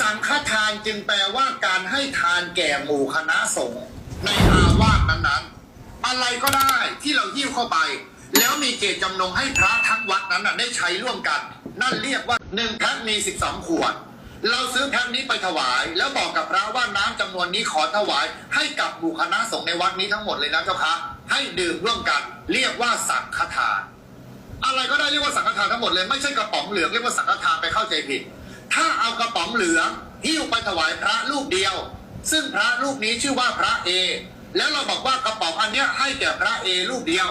สังฆทานจึงแปลว่าการให้ทานแก่หมู่คณะสงฆ์ในอาวาสนั้นๆ อะไรก็ได้ที่เราหิ้วเข้าไป แล้วมีเจตจำนงให้พระทั้งวัดนั้นนะได้ใช้ร่วมกัน นั่นเรียกว่าหนึ่งแพ็คมีสิบสองขวด เราซื้อแพ็คนี้ไปถวาย แล้วบอกกับพระว่าน้ำจำนวนนี้ขอถวาย ให้กับหมู่คณะสงฆ์ในวัดนี้ทั้งหมดเลยนะเจ้าคะให้ดื่มร่วมกัน เรียกว่าสังฆทานอะไรก็ได้เรียกว่าสังฆทานทั้งหมดเลยไม่ใช่กระป๋องเหลืองเรียกว่าสังฆทานไปเข้าใจผิด ถ้าเอากระป๋องเหลืองหิ้วไปถวายพระรูปเดียว ซึ่งพระรูปนี้ชื่อว่าพระเอ แล้วเราบอกว่ากระป๋องอันเนี้ยให้แก่พระเอรูปเดียว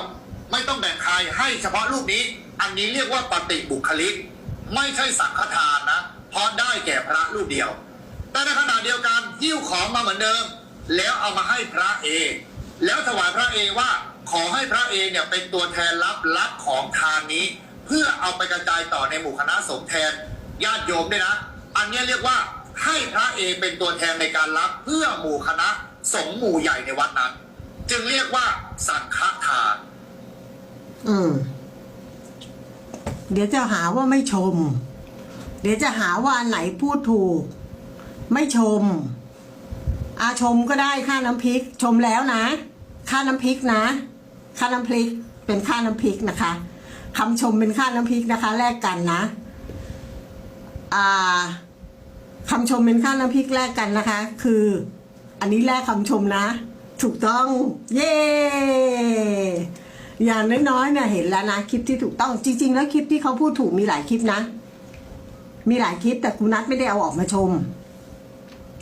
ไม่ต้องแบ่งใครให้เฉพาะรูปนี้ อันนี้เรียกว่าปฏิบุคลิก ไม่ใช่สังฆทานนะเพราะได้แก่พระรูปเดียว แต่ในขณะเดียวกันหิ้วของมาเหมือนเดิม แล้วเอามาให้พระเอ แล้วถวายพระเอว่าขอให้พระเอเนี่ยเป็นตัวแทนรับรับของทานนี้ เพื่อเอาไปกระจายต่อในหมู่คณะสงฆ์แทน ญาติโยมด้วยนะ อันนี้เรียกว่าให้พระเอเป็นตัวแทนในการรับเพื่อหมู่คณะสงฆ์หมู่ใหญ่ในวัดนั้น จึงเรียกว่าสังฆทาน อืม เดี๋ยวจะหาว่าไม่ชม เดี๋ยวจะหาว่าอันไหนพูดถูก ไม่ชม อาชมก็ได้ค่าน้ำพริก ชมแล้วนะ ค่าน้ำพริกนะ ค่าน้ำพริกเป็นค่าน้ำพริกนะคะคำชมเป็นค่าน้ำพริกนะคะ แลกกันนะ คำชมเป็นค่าน้ำพริกแลกกันนะคะ คือ อันนี้แลกคำชมนะ ถูกต้อง เย้อย่างน้อยๆเนี่ยเห็นแล้วนะคลิปที่ถูกต้องจริง ๆ แล้วคลิปที่เขาพูดถูกมีหลายคลิปนะ มีหลายคลิปแต่คุณนัทไม่ได้เอาออกมาชม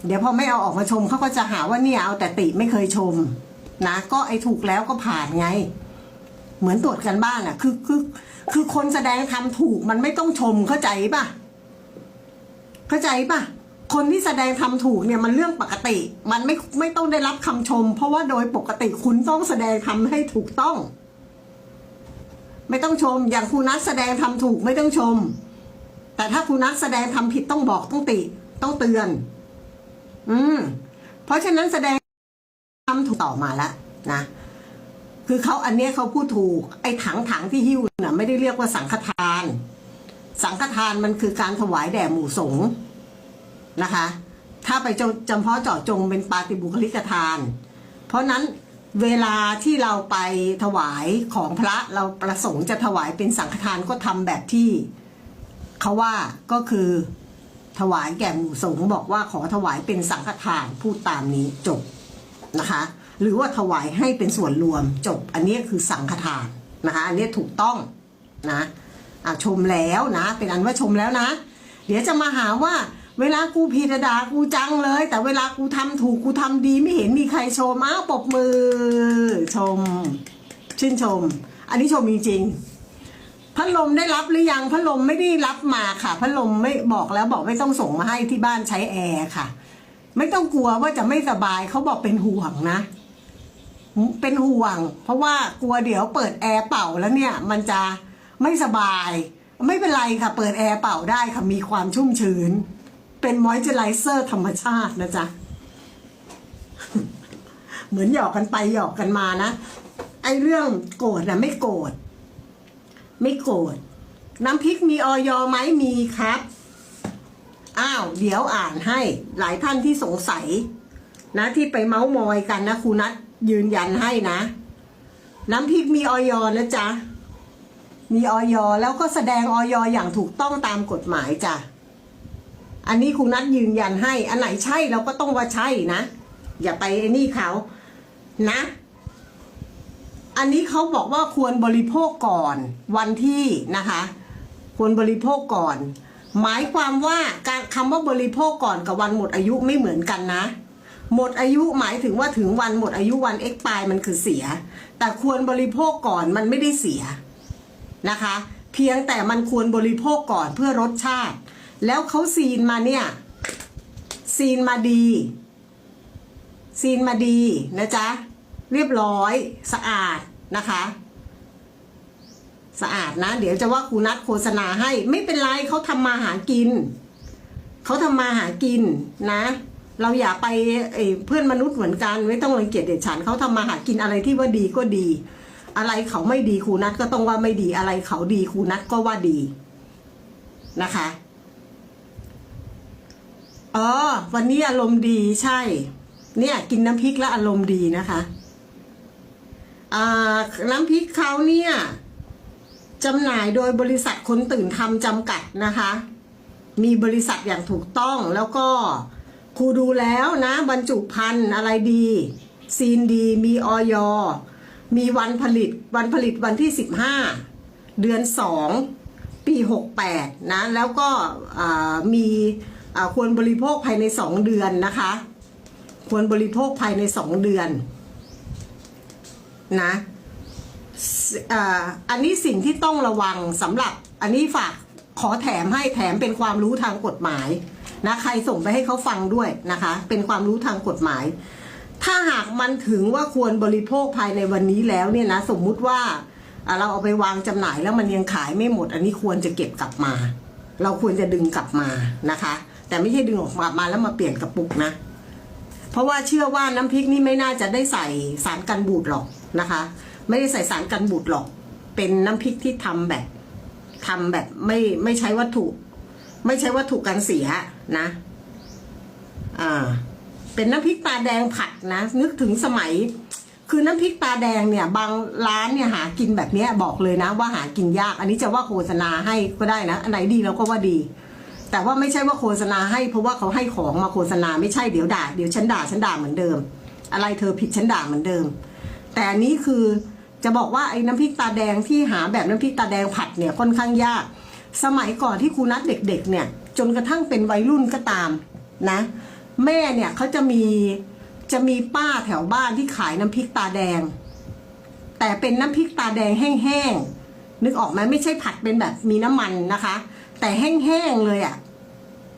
เดี๋ยวพอไม่เอาออกมาชมเขาก็จะหาว่าเนี่ยเอาแต่ติไม่เคยชม นะ ก็ไอ้ถูกแล้วก็ผ่านไง เหมือนตรวจกันบ้านอะ คือคือคือคนแสดงทำถูกมันไม่ต้องชมเข้าใจป่ะ เข้าใจป่ะคนที่แสดงทำถูกเนี่ยมันเรื่องปกติ มันไม่ไม่ต้องได้รับคำชม เพราะว่าโดยปกติคุณต้องแสดงทำให้ถูกต้อง ไม่ต้องชม อย่างคุณนัทแสดงทำถูกไม่ต้องชม แต่ถ้าคุณนัทแสดงทำผิดต้องบอกต้องติ ต้องเตือน อืม เพราะฉะนั้นแสดงทำถูกต่อมาแล้วนะคือเขาอันเนี้ยเขาพูดถูก ไอ้ถังถังที่หิ้วน่ะ ไม่ได้เรียกว่าสังฆทาน สังฆทานมันคือการถวายแด่หมู่สงฆ์ นะคะ ถ้าไปจำเพาะเจาะจงเป็นปาติบุคลิกทาน เพราะนั้นเวลาที่เราไปถวายของพระเราประสงค์จะถวายเป็นสังฆทานก็ทำแบบที่เขาว่าก็คือถวายแก่หมู่สงฆ์บอกว่าขอถวายเป็นสังฆทานพูดตามนี้จบนะคะ หรือว่าถวายให้เป็นส่วนรวมจบ อันนี้คือสังฆทานนะคะอันนี้ถูกต้องนะะชมแล้วนะ เป็นอันว่าชมแล้วนะ เดี๋ยวจะมาหาว่า เวลากูผิดอะด่ากูจังเลย แต่เวลากูทำถูกกูทำดีไม่เห็นมีใครชมอ้าวปรบมือ ชม ชื่นชม อันนี้ชมจริงๆพัดลมได้รับหรือยังพัดลมไม่ได้รับมาค่ะพัดลมไม่บอกแล้วบอกไม่ต้องส่งมาให้ที่บ้านใช้แอร์ค่ะ ไม่ต้องกลัวว่าจะไม่สบายเขาบอกเป็นห่วงนะ เป็นห่วง เพราะว่ากลัวเดี๋ยวเปิดแอร์เป่าแล้วเนี่ย มันจะไม่สบาย ไม่เป็นไรค่ะ เปิดแอร์เป่าได้ค่ะมีความชุ่มชื้น เป็นมอยเจอไรเซอร์ธรรมชาตินะจ๊ะ เหมือนหยอกกันไปหยอกกันมานะ ไอเรื่องโกรธนะไม่โกรธไม่โกรธน้ำพริกมีออยไหมมีครับ อ้าว เดี๋ยวอ่านให้หลายท่านที่สงสัย นะที่ไปเมาส์มอยกันนะครูนัทยืนยันให้นะ น้ำพริกมีออยนะจ๊ะมีออยแล้วก็แสดงออยอย่างถูกต้องตามกฎหมายจ้ะ อันนี้ครูนัทยืนยันให้ อันไหนใช่เราก็ต้องว่าใช่นะ อย่าไปไอ้นี่เขานะ อันนี้เขาบอกว่าควรบริโภคก่อนวันที่นะคะ ควรบริโภคก่อน หมายความว่าการคำว่าบริโภคก่อนกับวันหมดอายุไม่เหมือนกันนะหมดอายุหมายถึงว่าถึงวันหมดอายุวันเอ็กปายมันคือเสีย แต่ควรบริโภคก่อนมันไม่ได้เสียนะคะ เพียงแต่มันควรบริโภคก่อนเพื่อรสชาติ แล้วเขาซีนมาเนี่ย ซีนมาดี ซีนมาดีนะจ๊ะ เรียบร้อยสะอาดนะคะ สะอาดนะ เดี๋ยวจะว่าครูนัดโฆษณาให้ ไม่เป็นไรเขาทำมาหากิน เขาทำมาหากินนะ เราอย่าไปเเพื่อนมนุษย์เหมือนกัน ไม่ต้องรังเกียจเด็ดฉันเขาทำมาหากินอะไรที่ว่าดีก็ดี อะไรเขาไม่ดีครูนัดก็ต้องว่าไม่ดีอะไรเขาดีครูนัดก็ว่าดีนะคะ อ๋อ วันนี้อารมณ์ดีใช่ เนี่ย กินน้ำพริกแล้วอารมณ์ดีนะคะอ่าน้ำพริกเขาเนี่ยจำหน่ายโดยบริษัทคนตื่นทำจำกัดนะคะ มีบริษัทอย่างถูกต้องแล้วก็ครูดูแล้วนะบรรจุภัณฑ์อะไรดี ซีนดี มีออยมีวันผลิตวันผลิตวันที่ 15 เดือน 2 ปี 68 นะ แล้วก็มี ควรบริโภคภายใน 2 เดือนนะคะ ควรบริโภคภายใน 2 เดือนนะอันนี้สิ่งที่ต้องระวังสำหรับอันนี้ฝากขอแถมให้แถมเป็นความรู้ทางกฎหมายนะใครส่งไปให้เขาฟังด้วยนะคะ เป็นความรู้ทางกฎหมาย ถ้าหากมันถึงว่าควรบริโภคภายในวันนี้แล้วเนี่ยนะสมมุติว่าอ่าเราเอาไปวางจำหน่ายแล้วมันยังขายไม่หมด อันนี้ควรจะเก็บกลับมา เราควรจะดึงกลับมานะคะ แต่ไม่ใช่ดึงออกมามาแล้วมาเปลี่ยนกระปุกนะ เพราะว่าเชื่อว่าน้ำพริกนี่ไม่น่าจะได้ใส่สารกันบูดหรอกนะคะ ไม่ได้ใส่สารกันบูดหรอก เป็นน้ำพริกที่ทำแบบทำแบบไม่ไม่ใช้วัตถุ ไม่ใช้วัตถุกันเสียนะอ่าเป็นน้ำพริกตาแดงผัดนะ นึกถึงสมัย คือน้ำพริกตาแดงเนี่ย บางร้านเนี่ยหากินแบบเนี้ยบอกเลยนะ ว่าหากินยาก อันนี้จะว่าโฆษณาให้ก็ได้นะ อันไหนดีเราก็ว่าดี แต่ว่าไม่ใช่ว่าโฆษณาให้เพราะว่าเขาให้ของมาโฆษณาไม่ใช่เดี๋ยวด่าเดี๋ยวฉันด่าฉันด่าเหมือนเดิม อะไรเธอผิดฉันด่าเหมือนเดิม แต่อันนี้คือจะบอกว่าไอ้น้ำพริกตาแดงที่หาแบบน้ำพริกตาแดงผัดเนี่ยค่อนข้างยาก สมัยก่อนที่ครูนัดเด็ก ๆ เนี่ย จนกระทั่งเป็นวัยรุ่นก็ตามนะ แม่เนี่ยเขาจะมีจะมีป้าแถวบ้านที่ขายน้ำพริกตาแดง แต่เป็นน้ำพริกตาแดงแห้งๆนึกออกไหมไม่ใช่ผัดเป็นแบบมีน้ำมันนะคะ แต่แห้งๆเลยอะ่ะ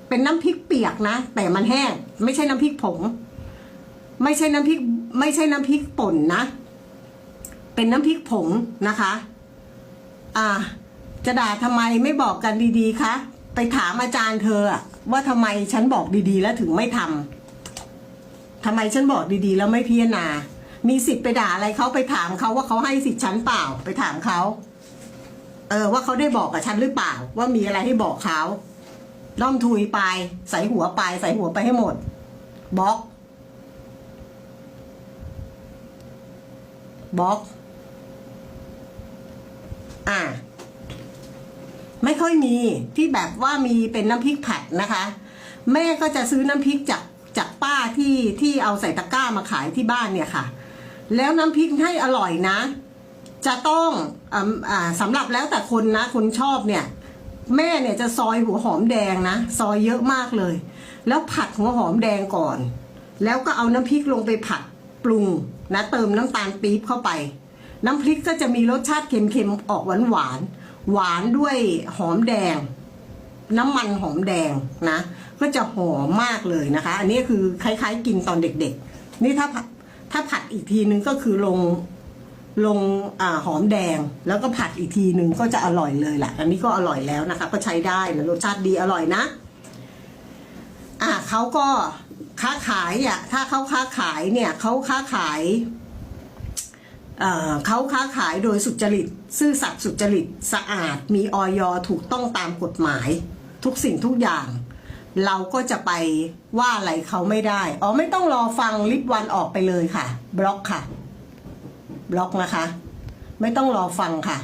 เป็นน้ำพริกเปียกนะ แต่มันแห้ง ไม่ใช่น้ำพริกผง ไม่ใช่น้ำพริก ไม่ใช่น้ำพริกป่นนะ เป็นน้ำพริกผงนะคะ อ่า จะด่าทำไมไม่บอกกันดีๆคะไปถามอาจารย์เธอว่าทำไมฉันบอกดีๆ แล้วถึงไม่ทำทำไมฉันบอกดีๆ แล้วไม่พิจารณา มีสิทธิ์ไปด่าอะไรเขาไปถามเขาว่าเขาให้สิทธิ์ฉันเปล่า ไปถามเขา เออว่าเขาได้บอกกับฉันหรือเปล่า ว่ามีอะไรให้บอกเขาด้อมทุยไป ใส่หัวไป ใส่หัวไปให้หมดบล็อกบล็อก อ่า ไม่ค่อยมีที่แบบว่ามีเป็นน้ำพริกผัดนะคะ แม่ก็จะซื้อน้ำพริกจากจากป้าที่ที่เอาใส่ตะกร้ามาขายที่บ้านเนี่ยค่ะ แล้วน้ำพริกให้อร่อยนะ จะต้องอ่าสำหรับแล้วแต่คนนะคนชอบเนี่ย แม่เนี่ยจะซอยหัวหอมแดงนะ ซอยเยอะมากเลย แล้วผัดหัวหอมแดงก่อน แล้วก็เอาน้ำพริกลงไปผัดปรุงนะเติมน้ำตาลปี๊บเข้าไป น้ำพริกก็จะมีรสชาติเค็มๆออกหวานหวานหวานด้วยหอมแดง น้ำมันหอมแดงนะ ก็จะหอมมากเลยนะคะ อันนี้คือคล้ายๆ กินตอนเด็กๆ นี่ถ้าผัดถ้าผัดอีกทีนึงก็คือลง ลงอหอมแดงแล้วก็ผัดอีกทีหนึ่งก็จะอร่อยเลยแหละอันนี้ก็อร่อยแล้วนะคะ ก็ใช้ได้นะรสชาติดีอร่อยนะ อะเขาก็ค้าขายอะถ้าเขาค้าขายเนี่ยเขาค้าขายเอ่อเขาค้าขายโดยสุจริต ซื่อสัตย์สุจริตสะอาด มีออยถูกต้องตามกฎหมาย ทุกสิ่งทุกอย่าง เราก็จะไปว่าอะไรเขาไม่ได้ อ๋อไม่ต้องรอฟังลิปวันออกไปเลยค่ะ บล็อกค่ะ บล็อกนะคะ ไม่ต้องรอฟังค่ะ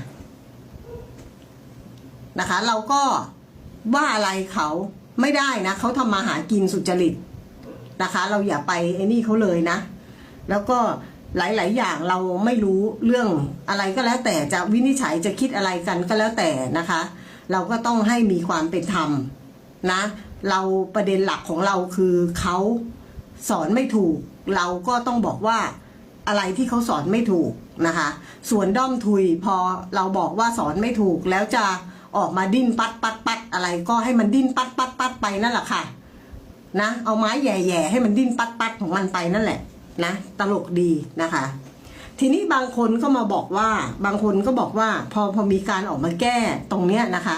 นะคะ เราก็ว่าอะไรเขาไม่ได้นะเขาทำมาหากินสุจริตนะคะ เราอย่าไปไอ้นี่เขาเลยนะ แล้วก็หลาย ๆ อย่างเราไม่รู้เรื่องอะไรก็แล้วแต่จะวินิจฉัยจะคิดอะไรกันก็แล้วแต่นะคะ เราก็ต้องให้มีความเป็นธรรมนะ เราประเด็นหลักของเราคือเขาสอนไม่ถูก เราก็ต้องบอกว่า อะไรที่เขาสอนไม่ถูกนะคะ ส่วนด้อมทุยพอเราบอกว่าสอนไม่ถูกแล้วจะออกมาดิ้นปัดปัดปัดอะไรก็ให้มันดิ้นปัดปัดปัดไปนั่นแหละค่ะนะเอาไม้แย่ๆให้มันดิ้นปัดปัดของมันไปนั่นแหละนะตลกดีนะคะ ทีนี้บางคนก็มาบอกว่าบางคนก็บอกว่าพอพอมีการออกมาแก้ตรงเนี้ยนะคะ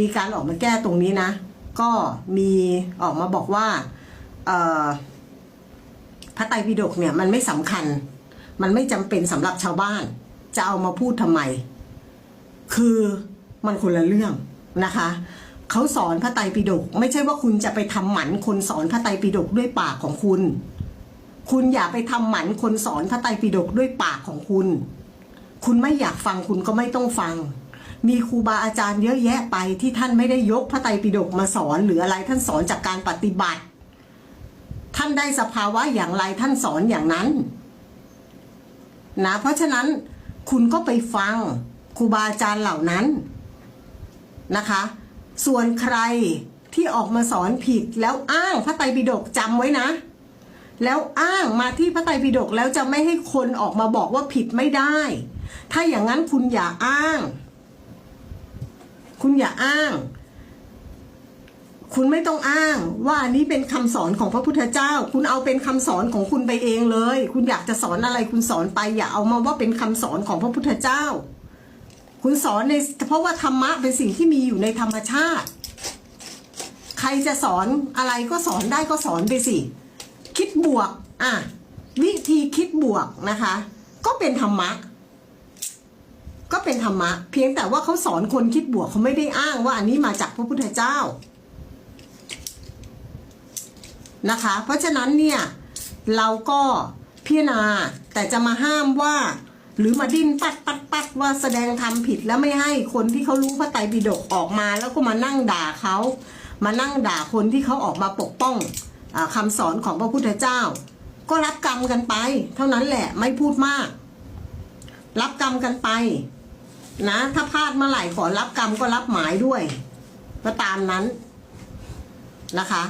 มีการออกมาแก้ตรงนี้นะ ก็มีออกมาบอกว่าเอ่อ พระไตรปิฎกเนี่ยมันไม่สำคัญ มันไม่จำเป็นสำหรับชาวบ้าน จะเอามาพูดทำไม คือมันคนละเรื่องนะคะเขาสอนพระไตรปิฎกไม่ใช่ว่าคุณจะไปทำหมันคนสอนพระไตรปิฎกด้วยปากของคุณ คุณอย่าไปทำหมันคนสอนพระไตรปิฎกด้วยปากของคุณ คุณไม่อยากฟังคุณก็ไม่ต้องฟัง มีครูบาอาจารย์เยอะแยะไปที่ท่านไม่ได้ยกพระไตรปิฎกมาสอนหรืออะไรท่านสอนจากการปฏิบัติ ท่านได้สภาวะอย่างไรท่านสอนอย่างนั้นนะเพราะฉะนั้นคุณก็ไปฟังครูบาอาจารย์เหล่านั้นนะคะ ส่วนใครที่ออกมาสอนผิดแล้วอ้างพระไตรปิฎกจำไว้นะ แล้วอ้างมาที่พระไตรปิฎกแล้วจะไม่ให้คนออกมาบอกว่าผิดไม่ได้ ถ้าอย่างนั้นคุณอย่าอ้าง คุณอย่าอ้าง คุณไม่ต้องอ้างว่าอันนี้เป็นคำสอนของพระพุทธเจ้า คุณเอาเป็นคำสอนของคุณไปเองเลย คุณอยากจะสอนอะไรคุณสอนไปอย่าเอามาว่าเป็นคำสอนของพระพุทธเจ้า คุณสอนในเพราะว่าธรรมะเป็นสิ่งที่มีอยู่ในธรรมชาติ ใครจะสอนอะไรก็สอนได้ก็สอนไปสิ คิดบวกอะวิธีคิดบวกนะคะ ก็เป็นธรรมะก็เป็นธรรมะ เพียงแต่ว่าเขาสอนคนคิดบวกเขาไม่ได้อ้างว่าอันนี้มาจากพระพุทธเจ้า นะคะ เพราะฉะนั้นเนี่ยเราก็พิจารณาแต่จะมาห้ามว่า หรือมาดิ้นปัดปัดปัดว่าแสดงทำผิดแล้วไม่ให้คนที่เขารู้พระไตรปิฎกออกมาแล้วก็มานั่งด่าเขามานั่งด่าคนที่เขาออกมาปกป้องอคำสอนของพระพุทธเจ้า ก็รับกรรมกันไป เท่านั้นแหละไม่พูดมาก รับกรรมกันไป นะ ถ้าพลาดเมื่อไหร่ขอรับกรรมก็รับหมายด้วย ก็ตามนั้นนะคะ